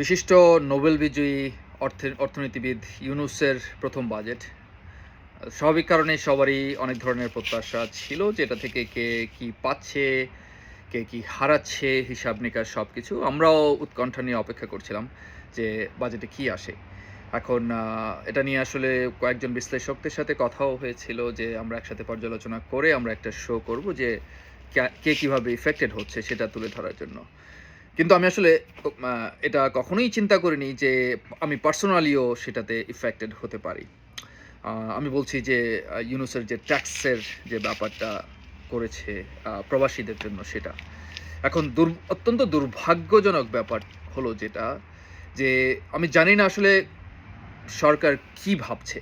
বিশিষ্ট নোবেল বিজয়ী অর্থনীতিবিদ ইউনুসের প্রথম বাজেট। স্বাভাবিক কারণে সবারই অনেক ধরনের প্রত্যাশা ছিল, যেটা থেকে কে কি পাচ্ছে, কে কি হারাচ্ছে, হিসাব নিকাশ সব কিছু আমরাও উৎকণ্ঠা নিয়ে অপেক্ষা করছিলাম যে বাজেটে কি আসে। এখন এটা নিয়ে আসলে কয়েকজন বিশ্লেষকদের সাথে কথাও হয়েছিল যে আমরা একসাথে পর্যালোচনা করে আমরা একটা শো করব যে কে কীভাবে ইফেক্টেড হচ্ছে সেটা তুলে ধরার জন্য। কিন্তু আমি আসলে এটা কখনোই চিন্তা করিনি যে আমি পার্সোনালিও সেটাতে ইফেক্টেড হতে পারি। আমি বলছি যে ইউনুসের যে ট্যাক্সের যে ব্যাপারটা করেছে প্রবাসীদের জন্য সেটা। এখন দুর, অত্যন্ত দুর্ভাগ্যজনক ব্যাপার হলো যেটা, যে আমি জানি না আসলে সরকার কি ভাবছে।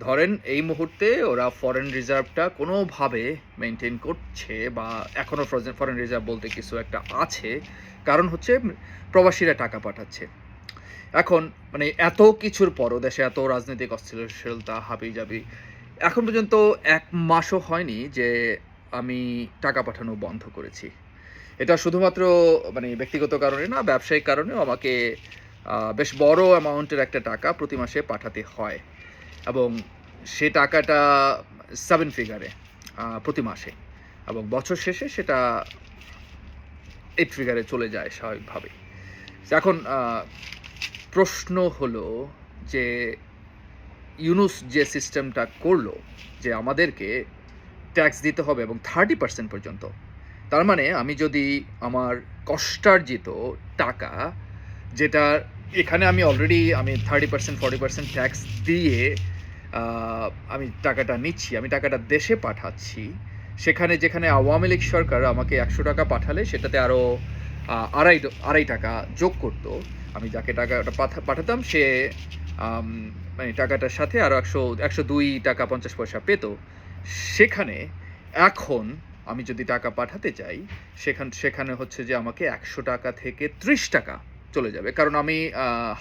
ধরেন এই মুহূর্তে ওরা ফরেন রিজার্ভটা কোনোভাবে মেনটেন করছে বা এখনও ফরেন রিজার্ভ বলতে কিছু একটা আছে। কারণ হচ্ছে প্রবাসীরা টাকা পাঠাচ্ছে। এখন মানে এত কিছুর পরও দেশে এত রাজনৈতিক অস্থিরশীলতা হাবি যাবি এখন পর্যন্ত এক মাসও হয়নি যে আমি টাকা পাঠানো বন্ধ করেছি। এটা শুধুমাত্র মানে ব্যক্তিগত কারণে না, ব্যবসায়িক কারণেও আমাকে বেশ বড় অ্যামাউন্টের একটা টাকা প্রতি মাসে পাঠাতে হয়। এবং সে টাকাটা সেভেন ফিগারে প্রতি মাসে। এবং বছর শেষে সেটা এইট ফিগারে চলে যায় স্বাভাবিকভাবেই। এখন প্রশ্ন হলো যে ইউনুস যে সিস্টেমটা করল, যে আমাদেরকে ট্যাক্স দিতে হবে এবং থার্টি পার্সেন্ট পর্যন্ত, তার মানে আমি যদি আমার কষ্টার্জিত টাকা, যেটা এখানে আমি অলরেডি আমি thirty percent forty percent tax দিয়ে আমি টাকাটা নিচ্ছি, আমি টাকাটা দেশে পাঠাচ্ছি। সেখানে যেখানে আওয়ামী লীগ সরকার আমাকে একশো টাকা পাঠালে সেটাতে আরও আড়াই আড়াই টাকা যোগ করতো। আমি যাকে টাকাটা পাঠা- পাঠাতাম সে মানে টাকাটার সাথে আরও একশো একশো দুই টাকা পঞ্চাশ পয়সা পেত। সেখানে এখন আমি যদি টাকা পাঠাতে চাই, সেখান, সেখানে হচ্ছে যে আমাকে একশো টাকা থেকে ত্রিশ টাকা চলে যাবে। কারণ আমি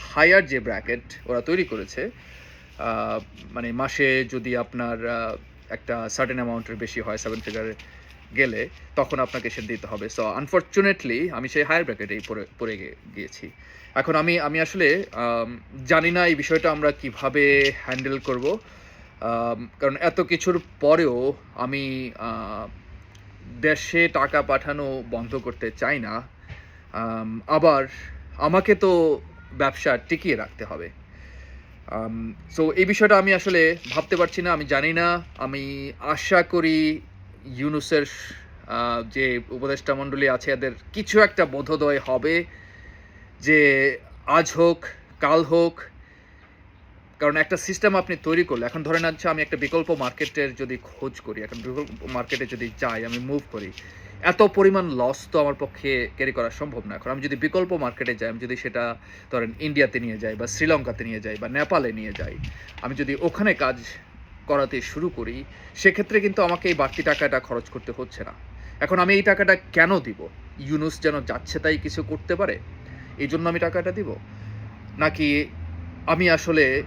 হায়ার যে ব্র্যাকেট ওরা তৈরি করেছে মানে মাসে যদি আপনার একটা সার্টেন অ্যামাউন্টের বেশি হয় সেভেন ফিগারে গেলে, তখন আপনাকে সে দিতে হবে। সো আনফর্চুনেটলি আমি সেই হায়ার ব্র্যাকেটেই পড়ে পড়ে গিয়েছি। এখন আমি আমি আসলে জানি না এই বিষয়টা আমরা কীভাবে হ্যান্ডেল করব। কারণ এত কিছুর পরেও আমি দেশে টাকা পাঠানো বন্ধ করতে চাই না। আবার আমাকে তো ব্যবসা টিকিয়ে রাখতে হবে। সো এই বিষয়টা আমি আসলে ভাবতে পারছি না, আমি জানি না। আমি আশা করি ইউনুসের যে উপদেষ্টা মণ্ডলী আছে, এদের কিছু একটা বোধোদয় হবে যে আজ হোক, কাল হোক, কারণ একটা সিস্টেম আপনি তৈরি করলে, এখন ধরেন হচ্ছে আমি একটা বিকল্প মার্কেটের যদি খোঁজ করি, এখন বিকল্প মার্কেটে যদি যাই, আমি মুভ করি এত পরিমাণ লস তো আমার পক্ষে ক্যারি করা সম্ভব না। এখন আমি যদি বিকল্প মার্কেটে যাই, আমি যদি সেটা ধরেন ইন্ডিয়াতে নিয়ে যাই বা শ্রীলঙ্কাতে নিয়ে যাই বা নেপালে নিয়ে যাই, আমি যদি ওখানে কাজ করাতে শুরু করি, সেক্ষেত্রে কিন্তু আমাকে এই বাড়তি টাকাটা খরচ করতে হচ্ছে না। এখন আমি এই টাকাটা কেন দিব? ইউনুস যেন যাচ্ছে তাই কিছু করতে পারে? এই জন্য আমি টাকাটা দিব? নাকি আমি আসলে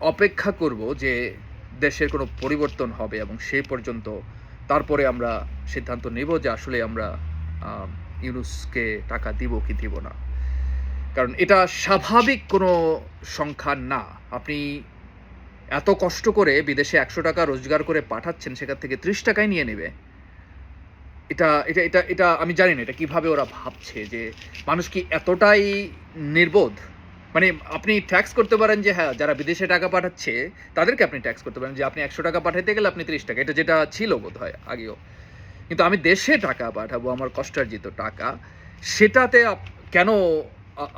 অপেক্ষা করব যে দেশের কোনো পরিবর্তন হবে এবং সেই পর্যন্ত তারপরে আমরা সিদ্ধান্ত নেব যে আসলে আমরা ইউনুসকে টাকা দিব কি দিব না। কারণ এটা স্বাভাবিক কোনো সংখ্যা না। আপনি এত কষ্ট করে বিদেশে একশো টাকা রোজগার করে পাঠাচ্ছেন, সেখান থেকে ত্রিশ টাকায় নিয়ে নেবে। এটা এটা এটা এটা আমি জানি না, এটা কীভাবে ওরা ভাবছে যে মানুষ কি এতটাই নির্বোধ? মানে আপনি ট্যাক্স করতে পারেন যে হ্যাঁ যারা বিদেশে টাকা পাঠাচ্ছে, তাদেরকে আপনি ট্যাক্স করতে পারেন। যে আপনি একশো টাকা পাঠাতে গেলে আপনি ত্রিশ টাকা, এটা যেটা ছিল বোধ হয় আগেও। কিন্তু আমি দেশে টাকা পাঠাবো, আমার কষ্টার্জিত টাকা, সেটাতে কেন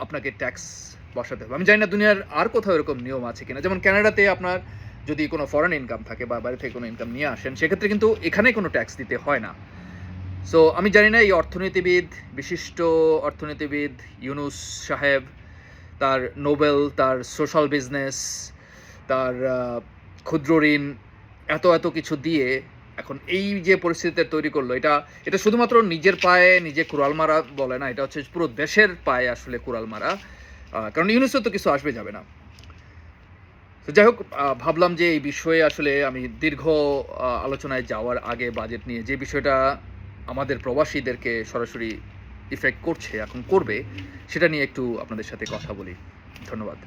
আপনাকে ট্যাক্স বসাতে হবে? আমি জানি না দুনিয়ার আর কোথাও এরকম নিয়ম আছে কিনা। যেমন কানাডাতে আপনার যদি কোনো ফরেন ইনকাম থাকে বা বাইরে থেকে কোনো ইনকাম নিয়ে আসেন, সেক্ষেত্রে কিন্তু এখানে কোনো ট্যাক্স দিতে হয় না। সো আমি জানি না এই অর্থনীতিবিদ, বিশিষ্ট অর্থনীতিবিদ ইউনুস সাহেব, তার নোবেল, তার সোশ্যাল বিজনেস তার ক্ষুদ্র ঋণ, এত এত কিছু দিয়ে এখন এই যে পরিস্থিতিতে তৈরি করল, এটা এটা শুধুমাত্র নিজের পায়ে নিজে কুড়াল মারা বলে না, এটা হচ্ছে পুরো দেশের পায়ে আসলে কুড়াল মারা কারণ ইউনুসের তো কিছু আসবে যাবে না। তো যাই হোক ভাবলাম যে এই বিষয়ে আসলে আমি দীর্ঘ আলোচনায় যাওয়ার আগে বাজেট নিয়ে যে বিষয়টা আমাদের প্রবাসীদেরকে সরাসরি ইফেক্ট করছে, এখন করবে, সেটা নিয়ে একটু আপনাদের সাথে কথা বলি। ধন্যবাদ।